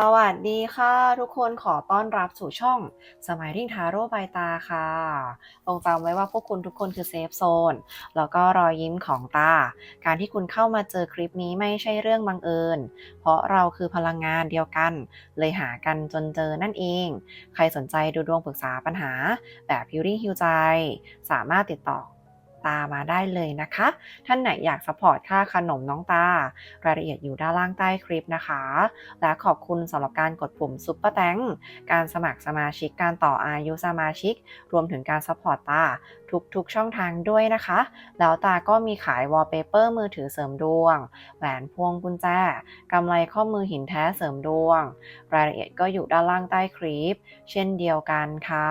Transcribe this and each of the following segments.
สวัสดีค่ะ ทุกคนขอต้อนรับสู่ช่อง Smiling Tarot by ตาค่ะลงจำไว้ว่าพวกคุณทุกคนคือเซฟโซนแล้วก็รอยยิ้มของตา การที่คุณเข้ามาเจอคลิปนี้ไม่ใช่เรื่องบังเอิญ เพราะเราคือพลังงานเดียวกัน เลยหากันจนเจอนั่นเอง ใครสนใจดูดวงปรึกษาปัญหา แบบพิวรี่ฮิวใจ สามารถติดต่อ ตามาได้เลยนะคะ ท่านไหนอยากสปอร์ตค่าขนมน้องตา รายละเอียดอยู่ด้านล่างใต้คลิปนะคะ และขอบคุณสำหรับการกดปุ่มซุปเปอร์แตงการสมัครสมาชิกการต่ออายุสมาชิก รวมถึงการสปอร์ตตาทุกๆช่องทางด้วยนะคะ แล้วตาก็มีขายวอลเปเปอร์มือถือเสริมดวง แหวนพวงกุญแจกำไรข้อมือหินแท้เสริมดวง รายละเอียดก็อยู่ด้านล่างใต้คลิป เช่นเดียวกันค่ะ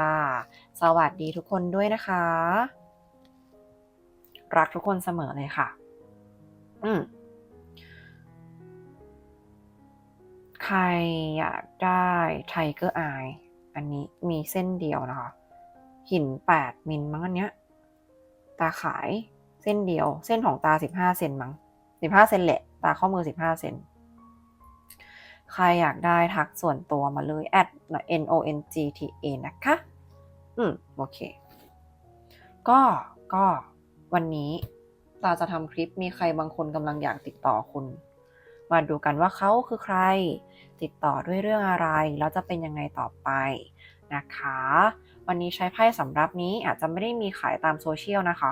สวัสดีทุกคนด้วยนะคะ รักทุกคนเสมอเลยค่ะ อืมใครอยากได้ไทเกอร์อายอันนี้มีเส้นเดียวนะคะ หิน 8 มิลมั้งอันเนี้ย ตาขายเส้นเดียว เส้นของตา 15 เซนมั้ง 15 เซนแหละ ตาข้อมือ 15 เซน ใครอยากได้ทักส่วนตัวมาเลย at n o n g t a นะคะ อืม โอเค ก็ ก็ วันนี้ตาจะทำคลิปมีใครบางคนกำลังอยากติดต่อคุณ มาดูกันว่าเขาคือใคร ติดต่อด้วยเรื่องอะไร แล้วจะเป็นยังไงต่อไปนะคะ วันนี้ใช้ไพ่สำรับนี้อาจจะไม่ได้มีขายตามโซเชียลนะคะ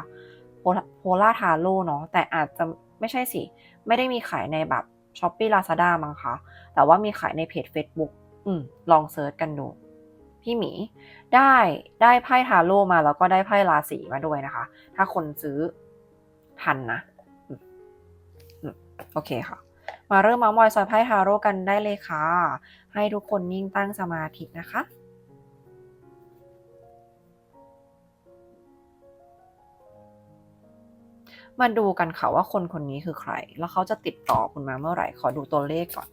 โพล่าทาโร่เนาะแต่อาจจะไม่ใช่สิ ไม่ได้มีขายในแบบช้อปปี้ลาซาด้ามั้งคะ แต่ว่ามีขายในเพจ Facebook อืมลองเซิร์ชกันดู พี่หมีได้ได้ไพ่ทาโร่มาแล้วก็ได้ไพ่ราศีมาด้วยนะคะ ถ้าคนซื้อทันนะโอเคค่ะ มาเริ่มมามอยซอยไพ่ทาโร่กันได้เลยค่ะ ให้ทุกคนนิ่งตั้งสมาธินะคะมาดูกันค่ะว่าคนคนนี้คือใคร แล้วเขาจะติดต่อคุณมาเมื่อไหร่ ขอดูตัวเลขก่อน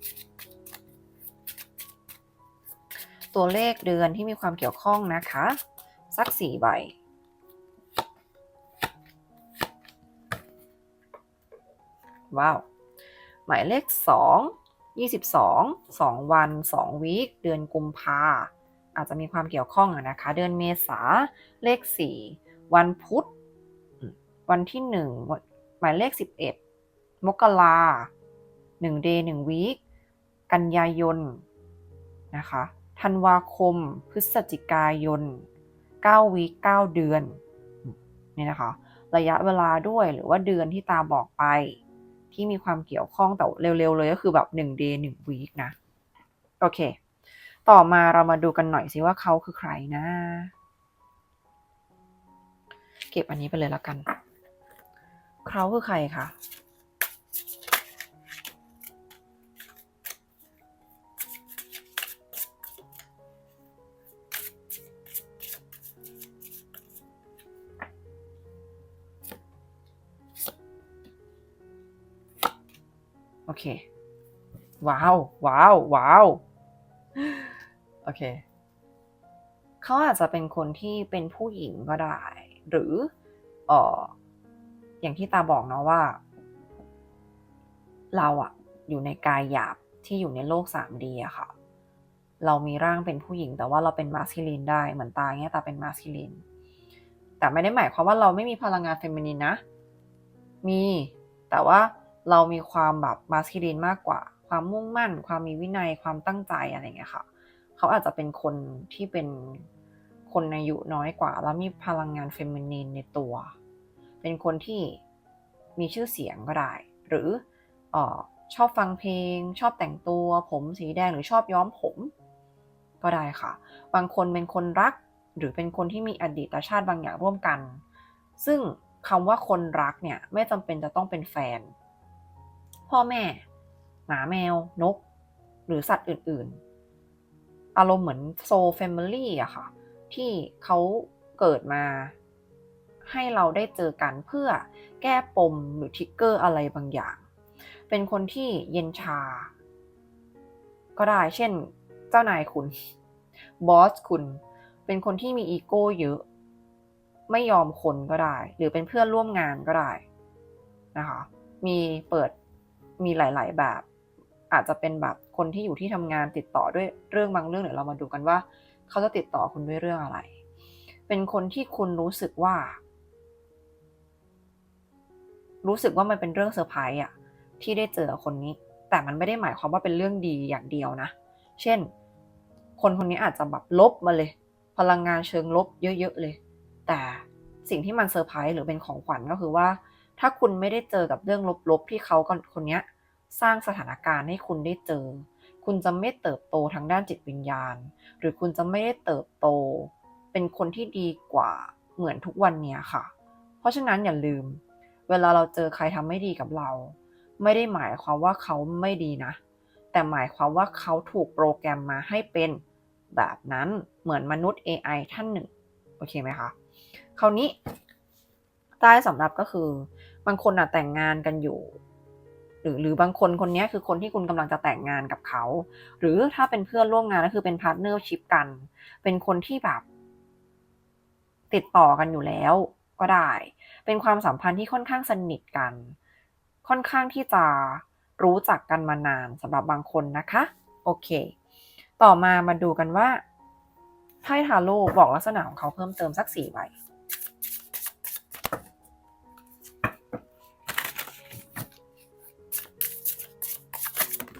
ตัวเลขเดือนที่มีความเกี่ยวข้องนะคะ สักสี่ใบว้าว หมายเลขสองยี่สิบสองสองวันสองวีคเดือนกุมภาอาจจะมีความเกี่ยวข้องนะคะ เดือนเมษาเลขสี่วันพุธ วันที่หนึ่งหมายเลขสิบเอ็ดมกราหนึ่งเดย์หนึ่งวีคกันยายนนะคะ ธันวาคม พฤศจิกายน 9 วีค9เดือนนี่นะคะ ระยะเวลาด้วยหรือว่าเดือนที่ตาบอกไป ที่มีความเกี่ยวข้องแต่เร็วๆ เลยก็คือแบบ1 day 1 week นะ โอเค ต่อมาเรามาดูกันหน่อยสิว่าเขาคือใครนะ เก็บอันนี้ไปเลยแล้วกัน เขาคือใครคะ เค ว้าว ว้าว ว้าว โอเค เขาอาจจะเป็นคนที่เป็นผู้หญิงก็ได้ หรือเอออย่างที่ตาบอกเนาะว่า เราอะอยู่ในกายหยาบที่อยู่ในโลก 3D อะค่ะ เรามีร่างเป็นผู้หญิง แต่ว่าเราเป็นมาสคิลินได้เหมือนตาเงี้ยตาเป็นมาสคิลิน แต่ไม่ได้หมายความว่าเราไม่มีพลังงานเฟมินินนะ มี แต่ว่า เรามีความแบบมาสคิลินมากกว่า ความมุ่งมั่น ความมีวินัยความตั้งใจอะไรเงี้ยค่ะ เขาอาจจะเป็นคนที่เป็นคนอายุน้อยกว่า แล้วมีพลังงานเฟมินีนในตัว เป็นคนที่มีชื่อเสียงก็ได้ หรือเออชอบฟังเพลง ชอบแต่งตัว ผมสีแดงหรือชอบย้อมผม ก็ได้ค่ะ บางคนเป็นคนรัก หรือเป็นคนที่มีอดีตชาติบางอย่างร่วมกัน ซึ่งคำว่าคนรักเนี่ยไม่จำเป็นจะต้องเป็นแฟน พ่อแม่ หมาแมวนก หรือสัตว์อื่นๆ อารมณ์เหมือนโซแฟมิลี่อะค่ะ ที่เขาเกิดมา ให้เราได้เจอกันเพื่อแก้ปมหรือทิกเกอร์อะไรบางอย่าง เป็นคนที่เย็นชา ก็ได้เช่นเจ้านายคุณบอสคุณ เป็นคนที่มีอีโก้เยอะ ไม่ยอมคนก็ได้ หรือเป็นเพื่อนร่วมงานก็ได้นะคะ มีเปิด มีหลาย ๆ แบบ อาจจะเป็นแบบคนที่อยู่ที่ทำงานติดต่อด้วยเรื่องบางเรื่องเดี๋ยวเรามาดูกันว่า เขาจะติดต่อคุณด้วยเรื่องอะไร เป็นคนที่คุณรู้สึกว่า รู้สึกว่ามันเป็นเรื่องเซอร์ไพรส์อะที่ได้เจอคนนี้ แต่มันไม่ได้หมายความว่าเป็นเรื่องดีอย่างเดียวนะ เช่น คนคนนี้อาจจะแบบลบมาเลย พลังงานเชิงลบเยอะ ๆ เลย แต่สิ่งที่มันเซอร์ไพรส์หรือเป็นของขวัญก็คือว่า ถ้าคุณไม่ได้เจอกับเรื่องลบๆ ที่เขาคนนี้สร้างสถานการณ์ให้คุณได้เจอ คุณจะไม่เติบโตทางด้านจิตวิญญาณ หรือคุณจะไม่ได้เติบโต เป็นคนที่ดีกว่าเหมือนทุกวันเนี้ยค่ะ เพราะฉะนั้นอย่าลืม เวลาเราเจอใครทำไม่ดีกับเรา ไม่ได้หมายความว่าเขาไม่ดีนะ แต่หมายความว่าเขาถูกโปรแกรมมาให้เป็นแบบนั้นเหมือนมนุษย์ AI ท่านหนึ่ง โอเคไหมคะ คราวนี้ ใต้สำหรับก็คือบางคนอะแต่งงานกันอยู่ หรือหรือบางคนคนนี้คือคนที่คุณกำลังจะแต่งงานกับเขา หรือถ้าเป็นเพื่อนร่วมงานก็คือเป็นพาร์ทเนอร์ชิพกัน เป็นคนที่แบบติดต่อกันอยู่แล้วก็ได้ เป็นความสัมพันธ์ที่ค่อนข้างสนิทกัน ค่อนข้างที่จะรู้จักกันมานานสำหรับบางคนนะคะ โอเค ต่อมามาดูกันว่าไพ่ทาโร่บอกลักษณะของเขาเพิ่มเติมสักสี่ใบ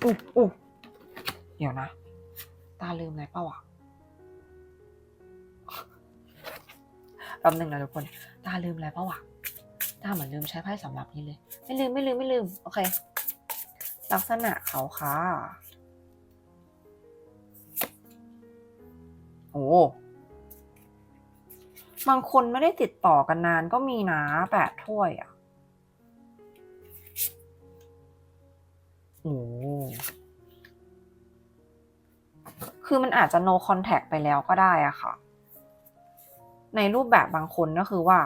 อุ๊อุ๊เดี๋ยวนะ ตาลืมอะไรเปล่าวะแป๊บหนึ่งนะทุกคน ตาลืมอะไรเปล่าวะตาเหมือนลืมใช้ไพ่สำหรับนี้เลย ไม่ลืมไม่ลืมไม่ลืม โอเค ลักษณะเขาค่ะ โอ้บางคนไม่ได้ติดต่อกันนานก็มีนะแปดถ้วยอะ คือมันอาจจะ no contact ไปแล้วก็ได้อะค่ะ ในรูปแบบบางคนก็คือว่า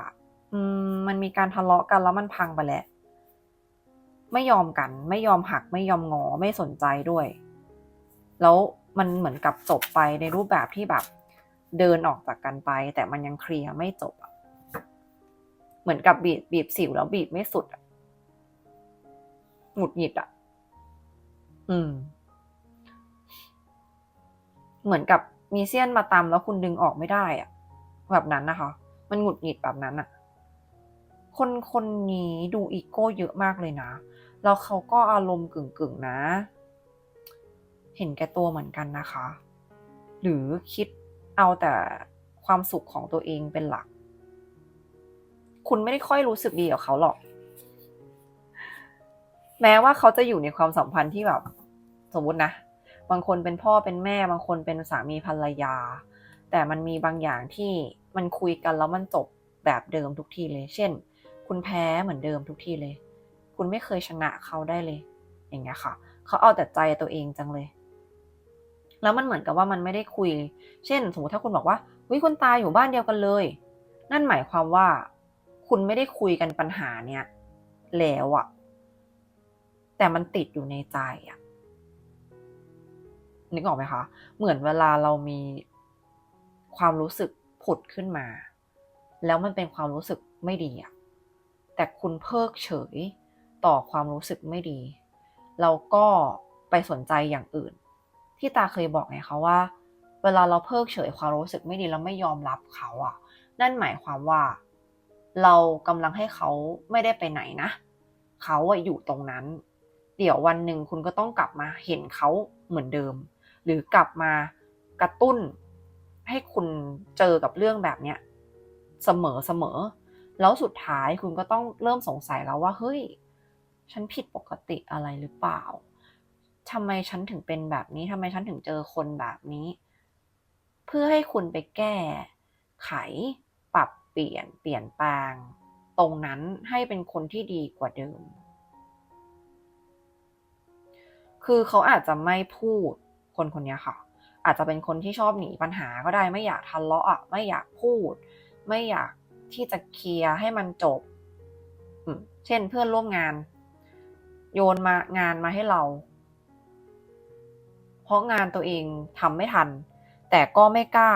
อืม มันมีการทะเลาะกันแล้วมันพังไปแล้วไม่ยอมกัน ไม่ยอมหัก ไม่ยอมงอ ไม่สนใจด้วย แล้วมันเหมือนกับจบไปในรูปแบบที่แบบ เดินออกจากกันไป แต่มันยังเคลียร์ไม่จบเหมือนกับบีบบีบสิวแล้วบีบไม่สุดหงุดหงิดอะ อืม เหมือนกับมีเสี้ยนมาตำแล้วคุณดึงออกไม่ได้อะแบบนั้นนะคะ มันหงุดหงิดแบบนั้นอะคนคนนี้ดูอีโก้เยอะมากเลยนะ แล้วเขาก็อารมณ์กึ่งกึ่งๆนะ เห็นแก่ตัวเหมือนกันนะคะ หรือคิดเอาแต่ความสุขของตัวเองเป็นหลัก คุณไม่ได้ค่อยรู้สึกดีกับเขาหรอก แม้ว่าเขาจะอยู่ในความสัมพันธ์ที่แบบ สมมตินะ บางคนเป็นพ่อเป็นแม่ บางคนเป็นสามีภรรยา แต่มันมีบางอย่างที่มันคุยกันแล้วมันจบแบบเดิมทุกทีเลย เช่น คุณแพ้เหมือนเดิมทุกทีเลย คุณไม่เคยชนะเขาได้เลย อย่างเงี้ยค่ะ เขาเอาแต่ใจตัวเองจังเลย แล้วมันเหมือนกับว่ามันไม่ได้คุย เช่น สมมติถ้าคุณบอกว่าวิคุณตาอยู่บ้านเดียวกันเลย นั่นหมายความว่า คุณไม่ได้คุยกันปัญหาเนี้ยแล้วอะ แต่มันติดอยู่ในใจอะนึกออกไหมคะ เหมือนเวลาเรามีความรู้สึกผุดขึ้นมา แล้วมันเป็นความรู้สึกไม่ดีอะแต่คุณเพิกเฉยต่อความรู้สึกไม่ดี เราก็ไปสนใจอย่างอื่น ที่ตาเคยบอกไงคะว่า เวลาเราเพิกเฉยความรู้สึกไม่ดีแล้วไม่ยอมรับเขาอะนั่นหมายความว่า เรากำลังให้เขาไม่ได้ไปไหนนะ เขาอะอยู่ตรงนั้น เดี๋ยววันหนึ่งคุณก็ต้องกลับมาเห็นเขาเหมือนเดิม หรือกลับมากระตุ้นให้คุณเจอกับเรื่องแบบเนี้ยเสมอเสมอ แล้วสุดท้ายคุณก็ต้องเริ่มสงสัยแล้วว่า เฮ้ย ฉันผิดปกติอะไรหรือเปล่าทำไมฉันถึงเป็นแบบนี้ทำไมฉันถึงเจอคนแบบนี้ เพื่อให้คุณไปแก้ ไข ปรับเปลี่ยน เปลี่ยนแปลง ตรงนั้นให้เป็นคนที่ดีกว่าเดิม คือเขาอาจจะไม่พูดคนคนนี้ค่ะ อาจจะเป็นคนที่ชอบหนีปัญหาก็ได้ไม่อยากทะเลาะอะไม่อยากพูด ไม่อยากที่จะเคลียร์ให้มันจบ เช่นเพื่อนร่วมงาน โยนมางานมาให้เรา เพราะงานตัวเองทำไม่ทัน แต่ก็ไม่กล้า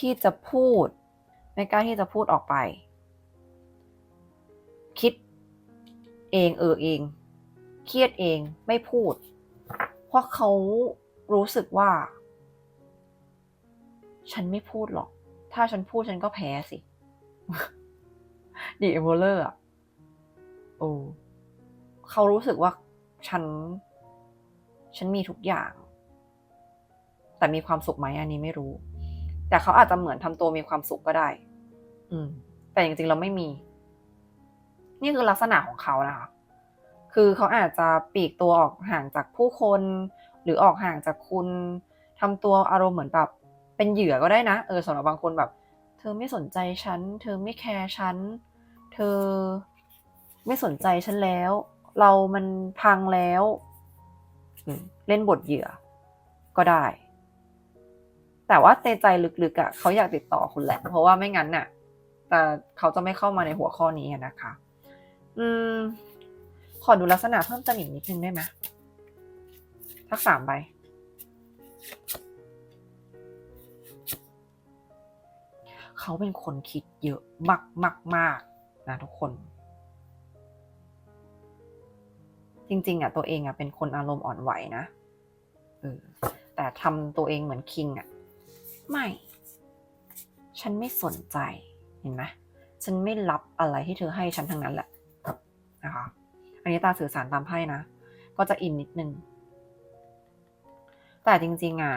ที่จะพูด ไม่กล้าที่จะพูดออกไป คิดเองเออเอง เครียดเองไม่พูด เพราะเขารู้สึกว่า ฉันไม่พูดหรอก ถ้าฉันพูดฉันก็แพ้สิดีเอเวอเลอร์อะโอ้เขารู้สึกว่าฉัน ฉันมีทุกอย่าง แต่มีความสุขไหมอันนี้ไม่รู้ แต่เขาอาจจะเหมือนทำตัวมีความสุขก็ได้ อืม แต่จริงๆเราไม่มี นี่คือลักษณะของเขานะคะ คือเขาอาจจะปีกตัวออกห่างจากผู้คน หรือออกห่างจากคุณทำตัวอารมณ์เหมือนแบบเป็นเหยื่อก็ได้นะ เออสำหรับบางคนแบบ เธอไม่สนใจฉัน เธอไม่แคร์ฉัน เธอไม่สนใจฉันแล้ว เรามันพังแล้วเล่นบทเหยื่อ ก็ได้ แต่ว่าในใจลึกๆอะ่ะเขาอยากติดต่อคุณแหละ เพราะว่าไม่งั้นน่ะ แต่เขาจะไม่เข้ามาในหัวข้อนี้นะคะ อืม ขอดูลักษณะเพิ่มเติมอีกนิดนึงได้ไหมทักสามใบเขาเป็นคนคิดเยอะมากมากมากนะทุกคน จริง ๆอะตัวเองอะเป็นคนอารมณ์อ่อนไหวนะเออแต่ทำตัวเองเหมือนคิงอะ ไม่ ฉันไม่สนใจเห็นไหมฉันไม่รับอะไรที่เธอให้ฉันทั้งนั้นแหละนะคะ อันนี้ตาสื่อสารตามไพ่นะ ก็จะอินนิดนึง แต่จริง ๆอะ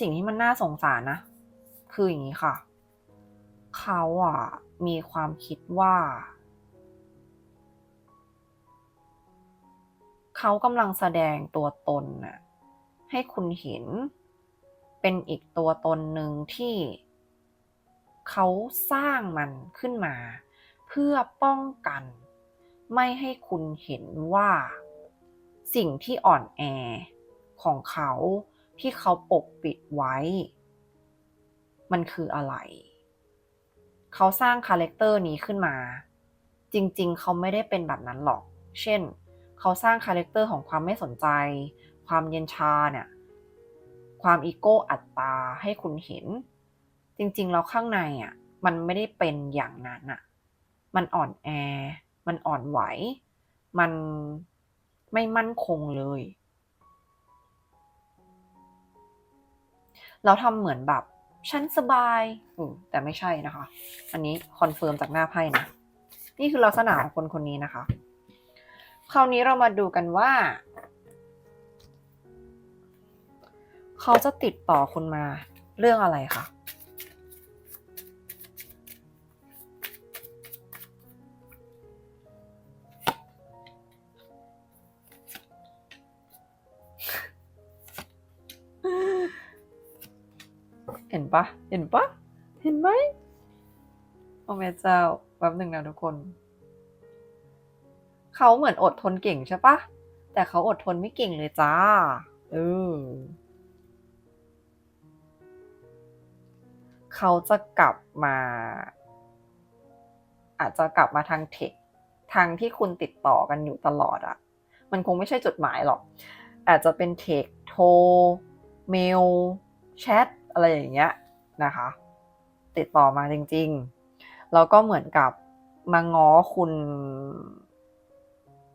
สิ่งที่มันน่าสงสารนะ คืออย่างนี้ค่ะ เขาอะมีความคิดว่า เขากำลังแสดงตัวตนน่ะให้คุณเห็นเป็นอีกตัวตนหนึ่งที่เขาสร้างมันขึ้นมา เพื่อป้องกัน ไม่ให้คุณเห็นว่า สิ่งที่อ่อนแอของเขาที่เขาปกปิดไว้ มันคืออะไร เขาสร้างคาแรคเตอร์นี้ขึ้นมา จริงๆ เขาไม่ได้เป็นแบบนั้นหรอก เช่น เขาสร้างคาแรคเตอร์ของความไม่สนใจ ความเย็นชาเนี่ย ความอีโก้อัตตาให้คุณเห็น จริงๆ แล้วข้างในอะ มันไม่ได้เป็นอย่างนั้นอะ มันอ่อนแอ มันอ่อนไหว มันไม่มั่นคงเลยแล้วทำเหมือนแบบฉันสบายอืแต่ไม่ใช่นะคะ อันนี้คอนเฟิร์มจากหน้าไพ่นะ นี่คือลักษณะของคนคนนี้นะคะ คราวนี้เรามาดูกันว่า เขาจะติดต่อคุณมาเรื่องอะไรคะ ปะเห็นปะเห็นไหมโอ้แม่เจ้าแป๊บหนึ่งนะทุกคน เขาเหมือนอดทนเก่งใช่ปะแต่เขาอดทนไม่เก่งเลยจ้า เออ เขาจะกลับมา อาจจะกลับมาทางเทคทางที่คุณติดต่อกันอยู่ตลอดอะมันคงไม่ใช่จดหมายหรอก อาจจะเป็นเทคโทรเมลแชทอะไรอย่างเงี้ย นะคะ ติดต่อมาจริงๆ แล้วก็เหมือนกับมาง้อคุณ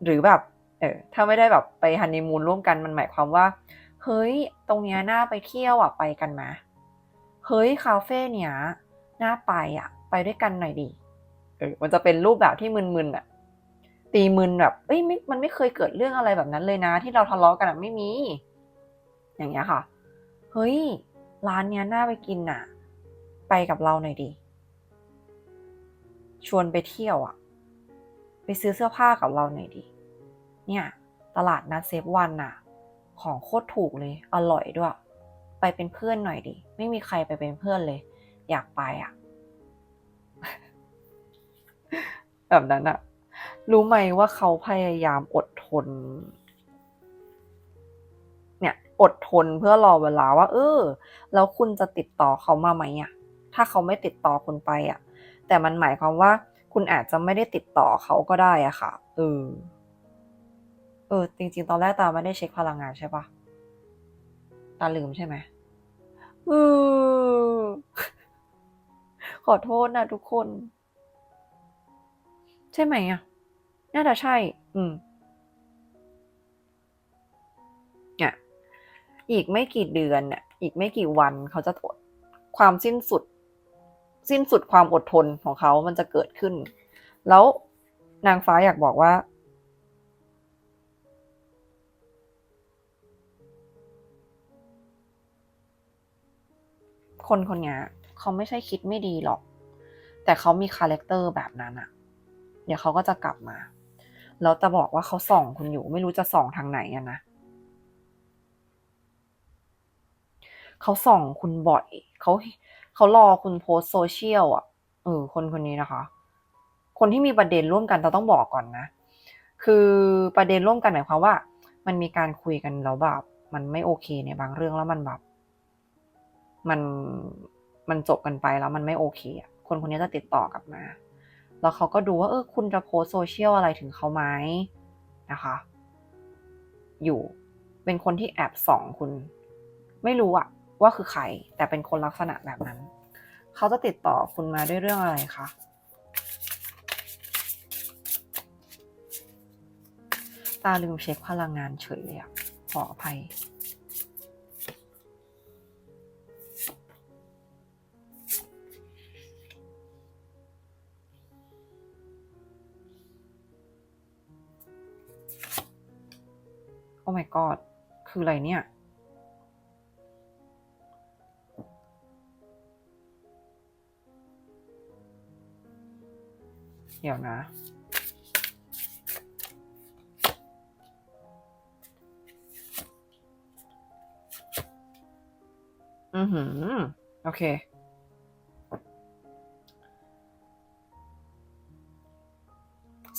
หรือแบบเออถ้าไม่ได้แบบไปฮันนีมูนร่วมกันมันหมายความว่า เฮ้ย ตรงเนี้ยน่าไปเที่ยวอะไปกันไหมเฮ้ยคาเฟ่เนี้ยน่าไปอะ ไปด้วยกันหน่อยดิเออมันจะเป็นรูปแบบที่มึนๆอะ ตีมึนแบบเอ้ยไม่มันไม่เคยเกิดเรื่องอะไรแบบนั้นเลยนะ ที่เราทะเลาะกันอะไม่มี อย่างเงี้ยค่ะ เฮ้ยร้านเนี้ยน่าไปกินน่ะ ไปกับเราหน่อยดิ ชวนไปเที่ยวอะไปซื้อเสื้อผ้ากับเราหน่อยดิ เนี่ย ตลาดนัดเซฟวันน่ะ ของโคตรถูกเลย อร่อยด้วย ไปเป็นเพื่อนหน่อยดิ ไม่มีใครไปเป็นเพื่อนเลย อยากไปอะแบบนั้นอะรู้ไหมว่าเขาพยายามอดทน เนี่ย อดทนเพื่อรอเวลาว่า เออ แล้วคุณจะติดต่อเขามาไหมอะ ถ้าเขาไม่ติดต่อคุณไปอะแต่มันหมายความว่าคุณอาจจะไม่ได้ติดต่อเขาก็ได้อะค่ะ เออ เออ จริง ๆ ตอนแรกตาไม่ได้เช็คพลังงานใช่ปะตาลืมใช่ไหมเออขอโทษนะทุกคน ใช่ไหมอะ น่าจะใช่ อืมเนี่ยอีกไม่กี่เดือนเนี่ยอีกไม่กี่วันเขาจะอดความสิ้นสุด สิ้นสุดความอดทนของเขามันจะเกิดขึ้น แล้วนางฟ้าอยากบอกว่า คนคนนี้เขาไม่ใช่คิดไม่ดีหรอก แต่เขามีคาแรคเตอร์แบบนั้นอะเดี๋ยวเขาก็จะกลับมาแล้วจะบอกว่าเขาส่องคุณอยู่ไม่รู้จะส่องทางไหนอะนะเขาส่องคุณบ่อยเขา เขารอคุณโพสโซเชียลอะเออคนคนนี้นะคะ คนที่มีประเด็นร่วมกันเราต้องบอกก่อนนะ คือประเด็นร่วมกันหมายความว่า มันมีการคุยกันแล้วแบบมันไม่โอเคในบางเรื่องแล้วมันแบบมันมันจบกันไปแล้วมันไม่โอเคอะคนคนนี้จะติดต่อกลับมา แล้วเขาก็ดูว่า เออ คุณจะโพสโซเชียลอะไรถึงเขาไหมนะคะ อยู่เป็นคนที่แอบส่องคุณ ไม่รู้อะ ว่าคือใคร แต่เป็นคนลักษณะแบบนั้น เขาจะติดต่อคุณมาด้วยเรื่องอะไรคะตาลืมเช็คพลังงานเฉยเลยอะขออภัย โอ้ my god คืออะไรเนี่ย เดี๋ยวนะอือหือ โอเค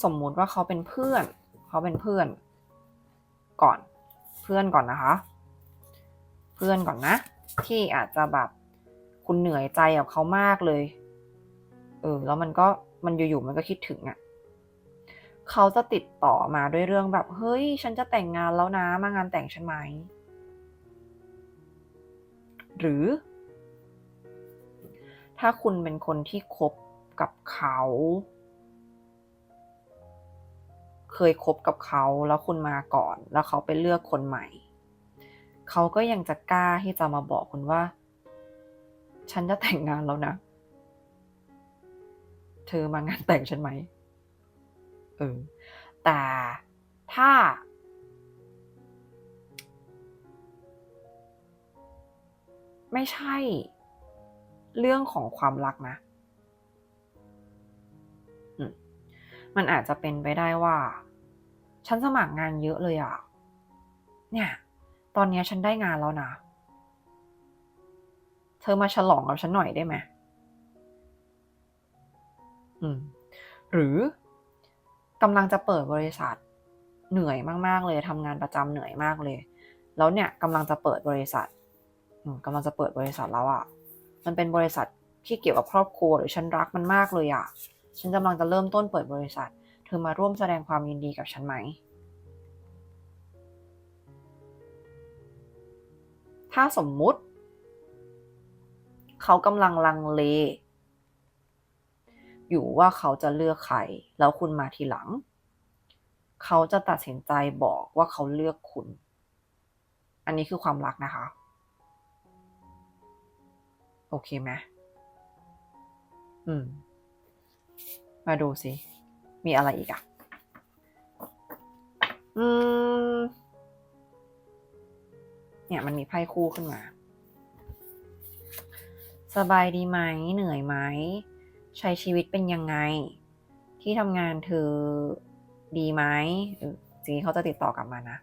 สมมุติว่าเขาเป็นเพื่อน เขาเป็นเพื่อน ก่อน เพื่อนก่อนนะคะ เพื่อนก่อนนะ ที่อาจจะแบบคุณเหนื่อยใจกับเขามากเลย เออ แล้วมันก็ มันอยู่ๆมันก็คิดถึงอะ่ะเขาจะติดต่อมาด้วยเรื่องแบบ เฮ้ย ฉันจะแต่งงานแล้วนะ มางานแต่งฉันไหม หรือ ถ้าคุณเป็นคนที่คบกับเขา เคยคบกับเขาแล้วคุณมาก่อน แล้วเขาไปเลือกคนใหม่ เขาก็ยังจะกล้าที่จะมาบอกคุณว่า ฉันจะแต่งงานแล้วนะ เธอมางานแต่งฉันไหมเออแต่ถ้า ไม่ใช่ เรื่องของความรักนะมันอาจจะเป็นไปได้ว่า ฉันสมัครงานเยอะเลยอะเนี่ย ตอนนี้ฉันได้งานแล้วนะ เธอมาฉลองกับฉันหน่อยได้ไหม หรือกำลังจะเปิดบริษัทเหนื่อยมาก ๆ เลยทำงานประจำเหนื่อยมากเลย แล้วเนี่ยกำลังจะเปิดบริษัทกำลังจะเปิดบริษัทแล้วอะ่ะ มันเป็นบริษัทที่เกี่ยวกับครอบครัวหรือฉันรักมันมากเลยอะ่ะ ฉันกำลังจะเริ่มต้นเปิดบริษัท เธอมาร่วมแสดงความยินดีกับฉันไหม ถ้าสมมุติ เขากำลังลังเล อยู่ว่าเขาจะเลือกใคร แล้วคุณมาทีหลัง เขาจะตัดสินใจบอกว่าเขาเลือกคุณ อันนี้คือความรักนะคะ โอเคไหมอืม มาดูสิ มีอะไรอีกอะอืม เนี่ยมันมีไพ่คู่ขึ้นมา สบายดีไหม เหนื่อยไหม ใช้ชีวิตเป็นยังไง ที่ทำงานเธอดีไหมจริงๆเขาจะติดต่อกลับมานะ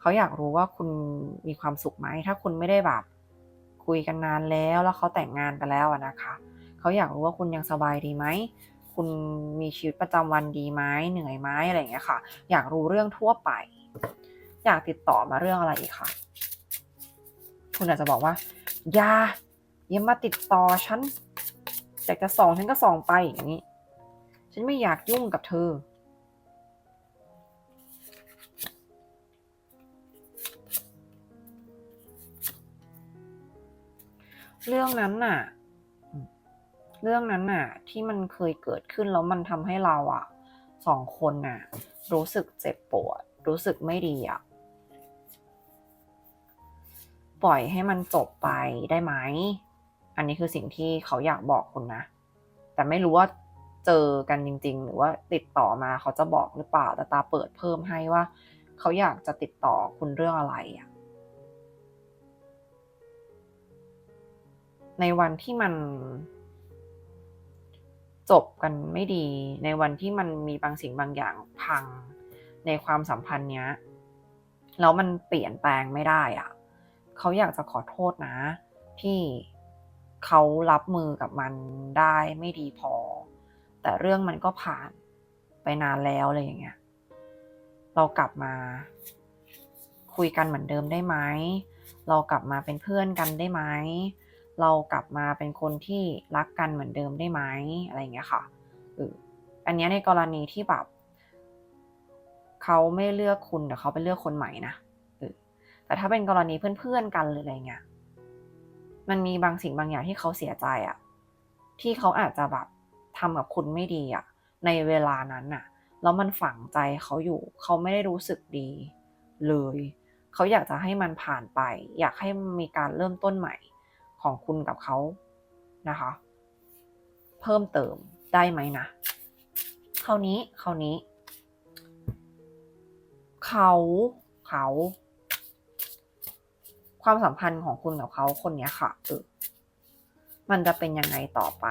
เขาอยากรู้ว่าคุณมีความสุขไหม ถ้าคุณไม่ได้แบบคุยกันนานแล้วแล้วเขาแต่งงานกันแล้วนะคะ เขาอยากรู้ว่าคุณยังสบายดีไหม คุณมีชีวิตประจำวันดีไหมเหนื่อยไหมอะไรอย่างเงี้ยค่ะ อยากรู้เรื่องทั่วไป อยากติดต่อมาเรื่องอะไรอีกค่ะ คุณอาจจะบอกว่าอย่าอย่ามาติดต่อฉัน อยากจะส่องฉันก็ส่องไปอย่างนี้ ฉันไม่อยากยุ่งกับเธอ เรื่องนั้นน่ะ เรื่องนั้นน่ะ ที่มันเคยเกิดขึ้นแล้วมันทำให้เราอะสองคนน่ะ รู้สึกเจ็บปวด รู้สึกไม่ดีอะปล่อยให้มันจบไปได้ไหม อันนี้คือสิ่งที่เขาอยากบอกคุณนะ แต่ไม่รู้ว่าเจอกันจริง ๆ หรือว่าติดต่อมาเขาจะบอกหรือเปล่า แต่ตาเปิดเพิ่มให้ว่า เขาอยากจะติดต่อคุณเรื่องอะไรอะในวันที่มันจบกันไม่ดี ในวันที่มันมีบางสิ่งบางอย่างพังในความสัมพันธ์เนี้ยแล้วมันเปลี่ยนแปลงไม่ได้อะเขาอยากจะขอโทษนะ ที่ เขารับมือกับมันได้ไม่ดีพอ แต่เรื่องมันก็ผ่านไปนานแล้วอะไรอย่างเงี้ยเรากลับมาคุยกันเหมือนเดิมได้ไหมเรากลับมาเป็นเพื่อนกันได้ไหมเรากลับมาเป็นคนที่รักกันเหมือนเดิมได้ไหมอะไรอย่างเงี้ยค่ะเอออันนี้ในกรณีที่แบบเขาไม่เลือกคุณแต่เขาไปเลือกคนใหม่นะแต่ถ้าเป็นกรณีเพื่อนๆกันหรืออะไรเงี้ย มันมีบางสิ่งบางอย่างที่เขาเสียใจอะที่เขาอาจจะแบบทำกับคุณไม่ดีอะในเวลานั้นน่ะ แล้วมันฝังใจเขาอยู่ เขาไม่ได้รู้สึกดีเลย เขาอยากจะให้มันผ่านไป อยากให้มีการเริ่มต้นใหม่ของคุณกับเขานะคะ เพิ่มเติมได้ไหมนะคราวนี้คราวนี้ เขาเขา ความสัมพันธ์ของคุณกับเขาคนเนี้ยค่ะเออมันจะเป็นยังไงต่อไป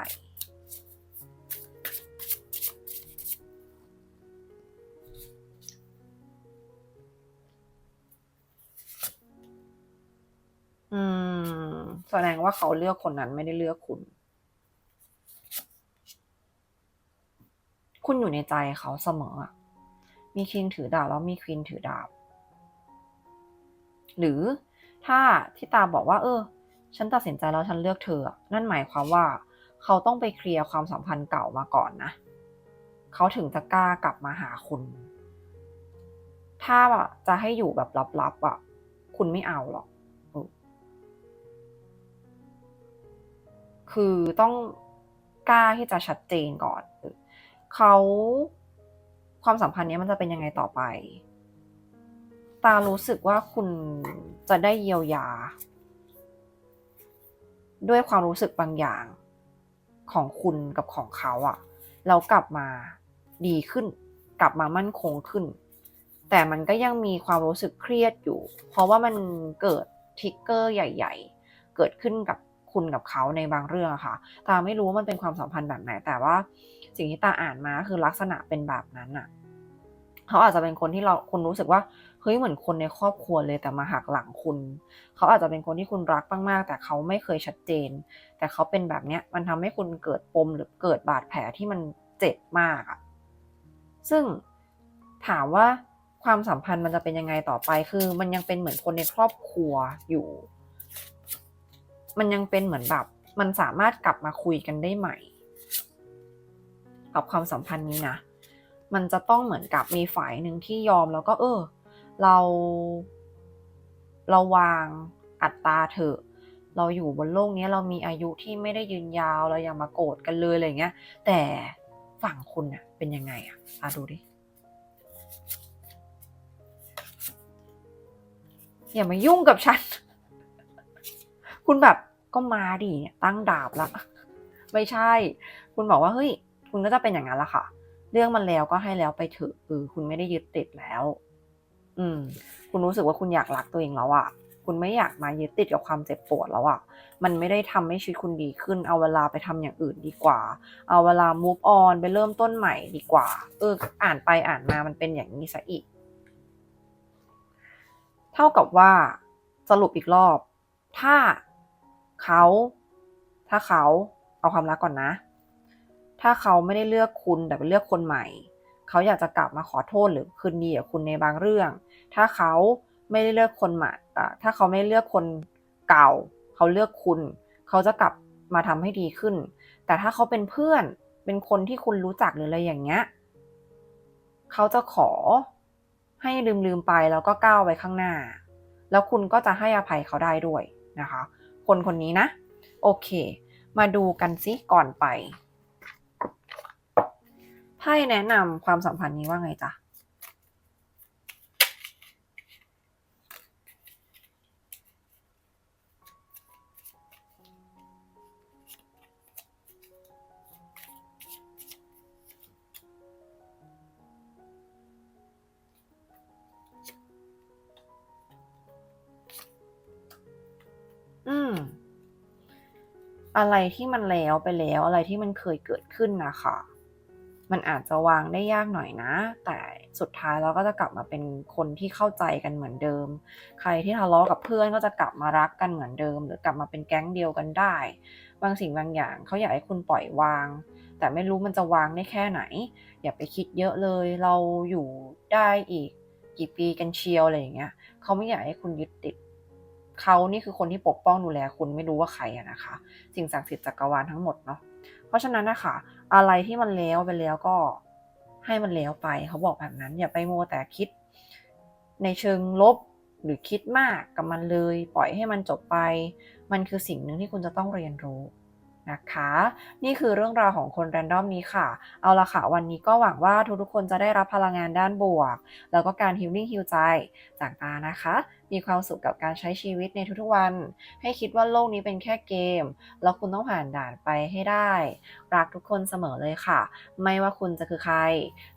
อืม แสดงว่าเขาเลือกคนนั้นไม่ได้เลือกคุณ คุณอยู่ในใจเขาเสมอ มีคิงถือดาบแล้วมีควีนถือดาบ หรือ ถ้าที่ตาบอกว่า เออ ฉันตัดสินใจแล้วฉันเลือกเธอ นั่นหมายความว่า เขาต้องไปเคลียร์ความสัมพันธ์เก่ามาก่อนนะ เขาถึงจะกล้ากลับมาหาคุณ ถ้าแบบจะให้อยู่แบบลับๆอะ คุณไม่เอาหรอก คือต้องกล้าที่จะชัดเจนก่อนเออเขาความสัมพันธ์เนี้ยมันจะเป็นยังไงต่อไป ตารู้สึกว่าคุณจะได้เยียวยา ด้วยความรู้สึกบางอย่างของคุณกับของเขาอะแล้วกลับมาดีขึ้น กลับมามั่นคงขึ้น แต่มันก็ยังมีความรู้สึกเครียดอยู่ เพราะว่ามันเกิดทิกเกอร์ใหญ่ ๆ เกิดขึ้นกับคุณกับเขาในบางเรื่องค่ะ ตาไม่รู้ว่ามันเป็นความสัมพันธ์แบบไหน แต่ว่าสิ่งที่ตาอ่านมาคือลักษณะเป็นแบบนั้นอะเขาอาจจะเป็นคนที่เราคุณรู้สึกว่า ฮ้ยเหมือนคนในครอบครัวเลยแต่มาหักหลังคุณ เขาอาจจะเป็นคนที่คุณรักมากๆ แต่เขาไม่เคยชัดเจน แต่เขาเป็นแบบเนี้ยมันทำให้คุณเกิดปมหรือเกิดบาดแผลที่มันเจ็บมากอะซึ่งถามว่าความสัมพันธ์มันจะเป็นยังไงต่อไป คือ มันยังเป็นเหมือนคนในครอบครัวอยู่ มันยังเป็นเหมือนแบบมันสามารถกลับมาคุยกันได้ใหม่กับความสัมพันธ์นี้นะ มันจะต้องเหมือนกับมีฝ่ายหนึ่งที่ยอมแล้วก็เออ เรา เราวางอัตราเถอะ เราอยู่บนโลกนี้เรามีอายุที่ไม่ได้ยืนยาวเราอย่ามาโกรธกันเลยอะไรเงี้ย แต่ฝั่งคุณอะเป็นยังไงอะมาดูดิอย่ามายุ่งกับฉัน คุณแบบก็มาดิเนี่ยตั้งดาบละไม่ใช่ คุณบอกว่าเฮ้ย คุณก็จะเป็นอย่างนั้นละค่ะ เรื่องมันแล้วก็ให้แล้วไปเถอะเออคุณไม่ได้ยึดติดแล้ว อืม คุณรู้สึกว่าคุณอยากรักตัวเองแล้วอะคุณไม่อยากมายึดติดกับความเจ็บปวดแล้วอะมันไม่ได้ทำให้ชีวิตคุณดีขึ้น เอาเวลาไปทำอย่างอื่นดีกว่า เอาเวลา move on ไปเริ่มต้นใหม่ดีกว่า เออ อ่านไปอ่านมามันเป็นอย่างนี้ซะอีก เท่ากับว่าสรุปอีกรอบ ถ้าเขา ถ้าเขาเอาความรักก่อนนะ ถ้าเขาไม่ได้เลือกคุณแต่ไปเลือกคนใหม่ เขาอยากจะกลับมาขอโทษหรือคืนดีกับคุณในบางเรื่อง ถ้าเขาไม่ได้เลือกคนใหม่อ่าถ้าเขาไม่เลือกคนเก่า เขาเลือกคุณ เขาจะกลับมาทำให้ดีขึ้น แต่ถ้าเขาเป็นเพื่อน เป็นคนที่คุณรู้จักหรืออะไรอย่างเงี้ย เขาจะขอให้ลืมลืมๆไปแล้วก็ก้าวไปข้างหน้า แล้วคุณก็จะให้อภัยเขาได้ด้วยนะคะ คนคนนี้นะ โอเค มาดูกันซิก่อนไปไพ่แนะนำความสัมพันธ์นี้ว่าไงจ๊ะ อะไรที่มันแล้วไปแล้วอะไรที่มันเคยเกิดขึ้นนะค่ะมันอาจจะวางได้ยากหน่อยนะ แต่สุดท้ายเราก็จะกลับมาเป็นคนที่เข้าใจกันเหมือนเดิม ใครที่ทะเลาะกับเพื่อนก็จะกลับมารักกันเหมือนเดิม หรือกลับมาเป็นแก๊งเดียวกันได้ บางสิ่งบางอย่างเขาอยากให้คุณปล่อยวาง แต่ไม่รู้มันจะวางได้แค่ไหน อย่าไปคิดเยอะเลย เราอยู่ได้อีกกี่ปีกันเชียวอะไรอย่างเงี้ยเขาไม่อยากให้คุณยึดติด เขานี่คือคนที่ปกป้องดูแลคุณไม่รู้ว่าใครอะนะคะ สิ่งศักดิ์สิทธิ์จักรวาลทั้งหมดเนาะเพราะฉะนั้นนะคะอะไรที่มันแล้วไปแล้วก็ให้มันแล้วไปเขาบอกแบบนั้น อย่าไปโมแต่คิด ในเชิงลบหรือคิดมากกับมันเลย ปล่อยให้มันจบไป มันคือสิ่งหนึ่งที่คุณจะต้องเรียนรู้นะคะ นี่คือเรื่องราวของคน random นี้ค่ะ เอาละค่ะ วันนี้ก็หวังว่าทุกๆคนจะได้รับพลังงานด้านบวก แล้วก็การ healing heal ใจจากตานะคะ มีความสุขกับการใช้ชีวิตในทุกๆวัน ให้คิดว่าโลกนี้เป็นแค่เกม แล้วคุณต้องผ่านด่านไปให้ได้ รักทุกคนเสมอเลยค่ะ ไม่ว่าคุณจะคือใคร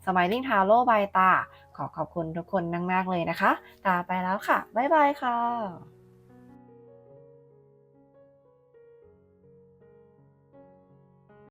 สมัยลิงทาโร่บายตา ขอขอบคุณทุกคนมากๆเลยนะคะ ตาไปแล้วค่ะ บ๊ายบายค่ะ